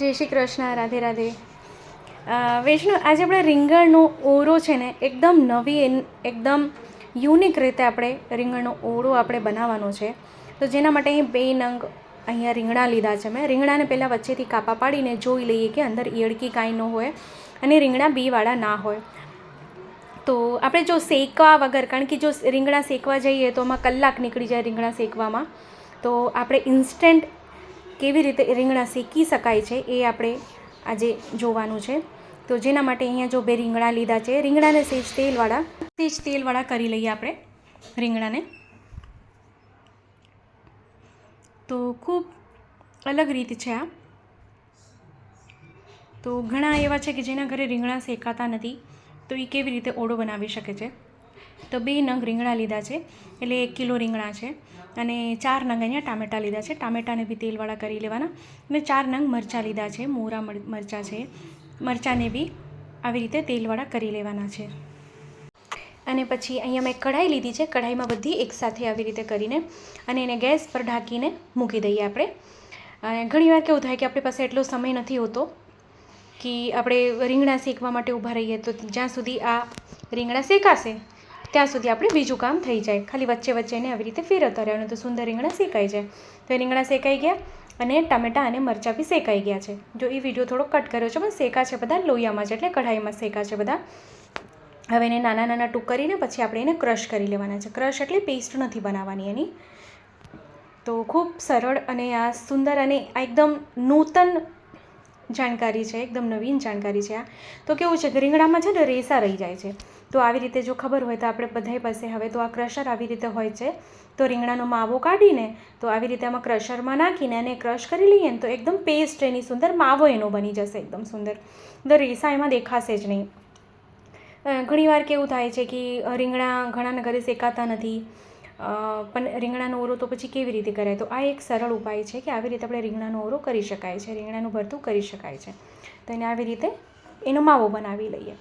જય શ્રી કૃષ્ણ, રાધે રાધે. વૈષ્ણવ વૈષ્ણુ, આજે આપણે રીંગણનો ઓરો છે ને, એકદમ નવી એકદમ યુનિક રીતે આપણે રીંગણનો ઓરો આપણે બનાવવાનો છે. તો જેના માટે અહીં બે નંગ અહીંયા રીંગણા લીધા છે મેં. રીંગણાને પહેલાં વચ્ચેથી કાપા પાડીને જોઈ લઈએ કે અંદર ઈયળકી કાંઈ ન હોય અને રીંગણા બીવાળા ના હોય. તો આપણે જો શેકવા વગર, કારણ કે જો રીંગણા શેકવા જઈએ તો એમાં કલાક નીકળી જાય રીંગણા શેકવામાં. તો આપણે ઇન્સ્ટન્ટ કેવી રીતે રીંગણા શેકી શકાય છે એ આપણે આજે જોવાનું છે. તો જેના માટે અહીંયા જો બે રીંગણા લીધા છે, રીંગણાને સેજ તેલવાળા સેજ તેલવાળા કરી લઈએ આપણે રીંગણાને. તો ખૂબ અલગ રીત છે આ. તો ઘણા એવા છે કે જેના ઘરે રીંગણા શેકાતા નથી, તો એ કેવી રીતે ઓળો બનાવી શકે છે? તો બે નંગ રીંગણા લીધા છે, એટલે એક કિલો રીંગણા છે અને ચાર નંગ અહીંયા ટામેટાં લીધા છે. ટામેટાને બી તેલવાળા કરી લેવાના. અને ચાર નંગ મરચાં લીધા છે, મોરા મરચાં છે. મરચાંને બી આવી રીતે તેલવાળા કરી લેવાના છે. અને પછી અહીંયા મેં કઢાઈ લીધી છે. કઢાઈમાં બધી એકસાથે આવી રીતે કરીને અને એને ગેસ પર ઢાંકીને મૂકી દઈએ આપણે. અને ઘણીવાર કેવું થાય કે આપણી પાસે એટલો સમય નથી હોતો કે આપણે રીંગણા શેકવા માટે ઊભા રહીએ તો જ્યાં સુધી આ રીંગણા શેકાશે ત્યાં સુધી આપણે બીજું કામ થઈ જાય. ખાલી વચ્ચે વચ્ચે એને આવી રીતે ફેરવતા રહેવાનું તો સુંદર રીંગણા શેકાઈ જાય. તો એ રીંગણા શેકાઈ ગયા અને ટમેટાં અને મરચાં બી શેકાઈ ગયા છે. જો એ વીડિયો થોડો કટ કર્યો છે, પણ શેકા છે બધા લોહીયામાં છે એટલે કઢાઈમાં શેકા છે બધા. હવે એને નાના નાના ટૂંક કરીને પછી આપણે એને ક્રશ કરી લેવાના છે. ક્રશ એટલે પેસ્ટ નથી બનાવવાની એની. તો ખૂબ સરળ અને આ સુંદર અને આ એકદમ નૂતન જાણકારી છે, એકદમ નવીન જાણકારી છે આ. તો કેવું છે કે રીંગણામાં છે ને રેસા રહી જાય છે. તો આવી રીતે જો ખબર હોય તો આપણે બધાય પાસે હવે તો આ ક્રશર આવી રીતે હોય છે. તો રીંગણાનો માવો કાઢીને તો આવી રીતે આમાં ક્રશરમાં નાખીને અને ક્રશ કરી લઈએ ને તો એકદમ પેસ્ટ એની સુંદર માવો એનો બની જશે, એકદમ સુંદર. તો રેસા એમાં દેખાશે જ નહીં. ઘણીવાર કેવું થાય છે કે રીંગણા ઘણાના ઘરે શેકાતા નથી. પણ રીંગણાનો ઓરો તો પછી કેવી રીતે કરાય? તો આ એક સરળ ઉપાય છે કે આવી રીતે આપણે રીંગણાનો ઓરો કરી શકાય છે, રીંગણાનું ભરતું કરી શકાય છે. તો એને આવી રીતે એનો માવો બનાવી લઈએ.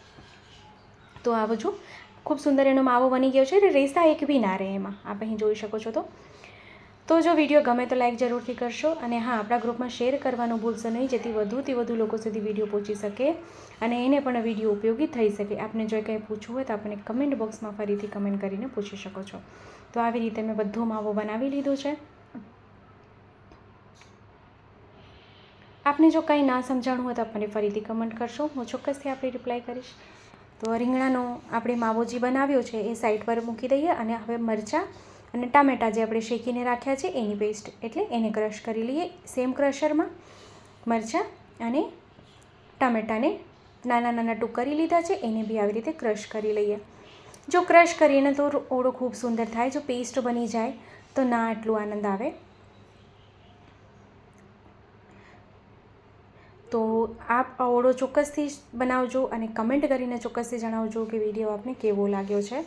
તો આ બધું ખૂબ સુંદર એનો માવો બની ગયો છે અને રેસા એક બી ના રહે એમાં. આપ અહીં જોઈ શકો છો તો. તો જો વીડિયો ગમે તો લાઈક જરૂરથી કરશો અને હા, આપણા ગ્રુપમાં શેર કરવાનું ભૂલશો નહીં, જેથી વધુથી વધુ લોકો સુધી વીડિયો પહોંચી શકે અને એને પણ વીડિયો ઉપયોગી થઈ શકે. આપને જો કંઈ પૂછવું હોય તો આપણે કમેન્ટ બોક્સમાં ફરીથી કમેન્ટ કરીને પૂછી શકો છો. તો આવી રીતે મેં બધો માવો બનાવી લીધો છે. આપને જો કંઈ ના સમજાણું હોય તો આપણને ફરીથી કમેન્ટ કરશો. હું ચોક્કસથી આપણે રિપ્લાય કરીશ. તો રીંગણાનો આપણે માવો જે બનાવ્યો છે એ સાઈડ પર મૂકી દઈએ અને હવે મરચાં અને ટામેટાં જે આપણે શેકીને રાખ્યા છે, એની પેસ્ટ એટલે એને ક્રશ કરી લઈએ સેમ ક્રશરમાં મરચાં અને ટામેટાને નાના નાના ટૂંક કરી લીધા છે, એને બી આવી રીતે ક્રશ કરી લઈએ. જો ક્રશ કરીએ તો ઓળો ખૂબ સુંદર થાય, જો પેસ્ટ બની જાય, તો ના આટલું આનંદ આવે. તો આપ ઓળો ચોક્કસથી જ બનાવજો અને કમેન્ટ કરીને ચોક્કસથી જણાવજો કે વીડિયો આપને કેવો લાગ્યો છે.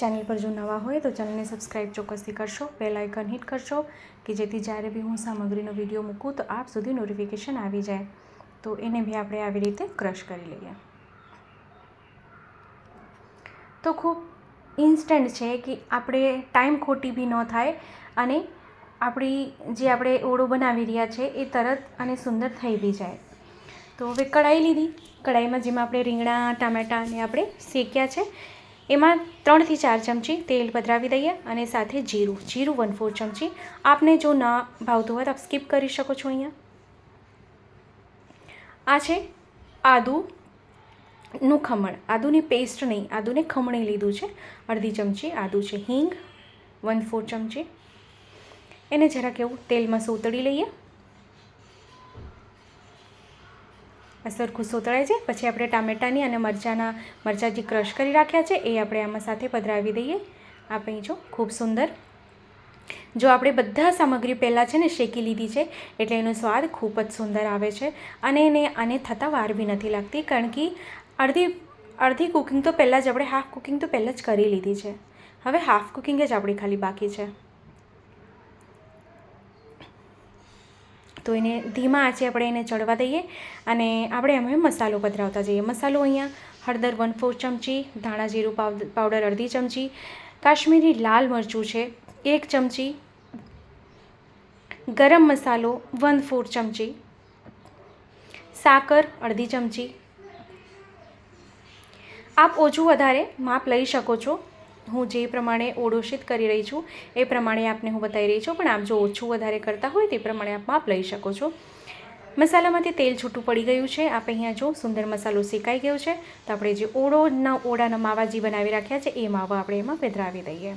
ચેનલ પર જો નવા હોય તો ચેનલને સબસ્ક્રાઈબ ચોક્કસથી કરશો, બેલ આઇકન હિટ કરશો કે જેથી જ્યારે બી હું સામગ્રીનો વીડિયો મૂકું તો આપ સુધી નોટિફિકેશન આવી જાય. તો એને બી આપણે આવી રીતે ક્રશ કરી લઈએ. તો ખૂબ ઇન્સ્ટન્ટ છે કે આપણે ટાઈમ ખોટી બી ન થાય અને આપણી જે આપણે ઓળો બનાવી રહ્યા છે એ તરત અને સુંદર થઈ બી જાય. તો હવે કઢાઈ લીધી. કઢાઈમાં જેમાં આપણે રીંગણા ટામેટાને આપણે શેક્યા છે. એમાં ત્રણથી ચાર ચમચી તેલ પધરાવી દઈએ અને સાથે જીરું જીરું વન ફોર ચમચી. આપને જો ના ભાવતું હોય તો આપ સ્કીપ કરી શકો છો અહીંયા. આ છે આદુનું ખમણ. આદુની પેસ્ટ નહીં, આદુને ખમણી લીધું છે. અડધી ચમચી આદુ છે હિંગ વન ફોર ચમચી. એને જરાક એવું તેલમાં સોતળી લઈએ આ સરખું સોતળાય છે. પછી આપણે ટામેટાની અને મરચાંના મરચાં જે ક્રશ કરી રાખ્યા છે, એ આપણે આમાં સાથે પધરાવી દઈએ. આપણે જો ખૂબ સુંદર. જો આપણે બધા સામગ્રી પહેલાં છે ને શેકી લીધી છે, એટલે એનો સ્વાદ ખૂબ જ સુંદર આવે છે અને એને, આને થતાં વાર બી નથી લાગતી, કારણ કે અડધી અડધી કુકિંગ તો પહેલાં જ આપણે હાફ કુકિંગ તો પહેલાં જ કરી લીધી છે. હવે હાફ કુકિંગ જ આપણી ખાલી બાકી છે. તો એને ધીમા આંચે આપણે એને ચડવા દઈએ અને આપણે એમાં મસાલો પધરાવતા જઈએ. મસાલો અહીંયા હળદર વન ફોર ચમચી, ધાણા જીરું પાવડ, પાવડર અડધી ચમચી, કાશ્મીરી લાલ મરચું છે એક ચમચી, ગરમ મસાલો વન ફોર ચમચી, સાકર અડધી ચમચી. આપ ઓછું વધારે માપ લઈ શકો છો. હું જે પ્રમાણે ઓડોશિત કરી રહી છું, એ પ્રમાણે આપને હું બતાવી રહી છું. પણ આપ જો ઓછું વધારે કરતા હોય તે પ્રમાણે આપ માપ લઈ શકો છો. મસાલામાંથી તેલ છૂટું પડી ગયું છે. આપણે અહીંયા જો સુંદર મસાલો શેકાઈ ગયો છે. તો આપણે જે ઓળોના ઓળાના માવા જે બનાવી રાખ્યા છે, એ માવા આપણે એમાં પધરાવી દઈએ.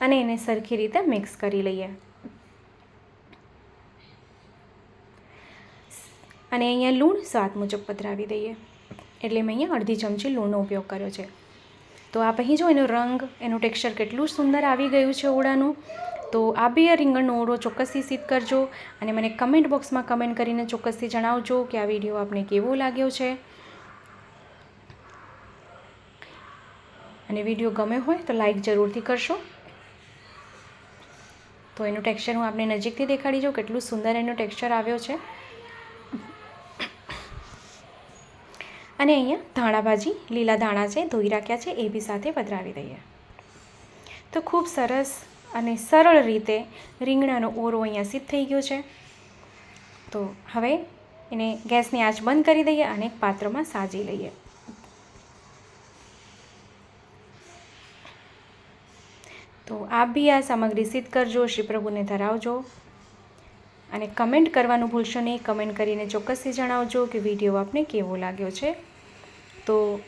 અને એને સરખી રીતે મિક્સ કરી લઈએ. અને અહીંયા લૂણ સ્વાદ મુજબ પધરાવી દઈએ. એટલે મેં અહીંયા અડધી ચમચી લૂણનો ઉપયોગ કર્યો છે. તો આપ અહીં જો એનો રંગ, એનું ટેક્સચર કેટલું સુંદર આવી ગયું છે ઓળાનું, તો આ બી રીંગણનો ઓળો ચોક્કસથી સિદ્ધ કરજો અને મને કમેન્ટ બોક્સમાં કમેન્ટ કરીને ચોક્કસથી જણાવજો કે આ વીડિયો આપને કેવો લાગ્યો છે. અને વીડિયો ગમે હોય તો લાઈક જરૂરથી કરશો. તો એનું ટેક્સચર હું આપને નજીકથી દેખાડી જાઉં, કેટલું સુંદર એનું ટેક્સચર આવ્યો છે. અને અહીંયા ધાણા ભાજી લીલા ધાણા છે, ધોઈ રાખ્યા છે, એ બી સાથે પધરાવી દઈએ. તો ખૂબ સરસ અને સરળ રીતે રીંગણાનો ઓરો અહીંયા સિદ્ધ થઈ ગયો છે. તો હવે એને ગેસની આંચ બંધ કરી દઈએ અને એક પાત્રમાં સાજી લઈએ. તો આપ બી આ સામગ્રી સિદ્ધ કરજો, શ્રી પ્રભુને ધરાવજો. અને કમેન્ટ કરવાનું ભૂલશો નહીં. કમેન્ટ કરીને ચોક્કસથી જણાવજો કે વીડિયો આપને કેવો લાગ્યો છે. તો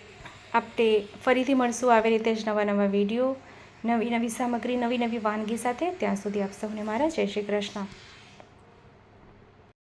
આપણે ફરીથી મળશું આવી રીતે જ નવા નવા વીડિયો, નવી નવી સામગ્રી, નવી નવી વાનગી સાથે. ત્યાં સુધી આપ સૌને મારા જય શ્રી કૃષ્ણ.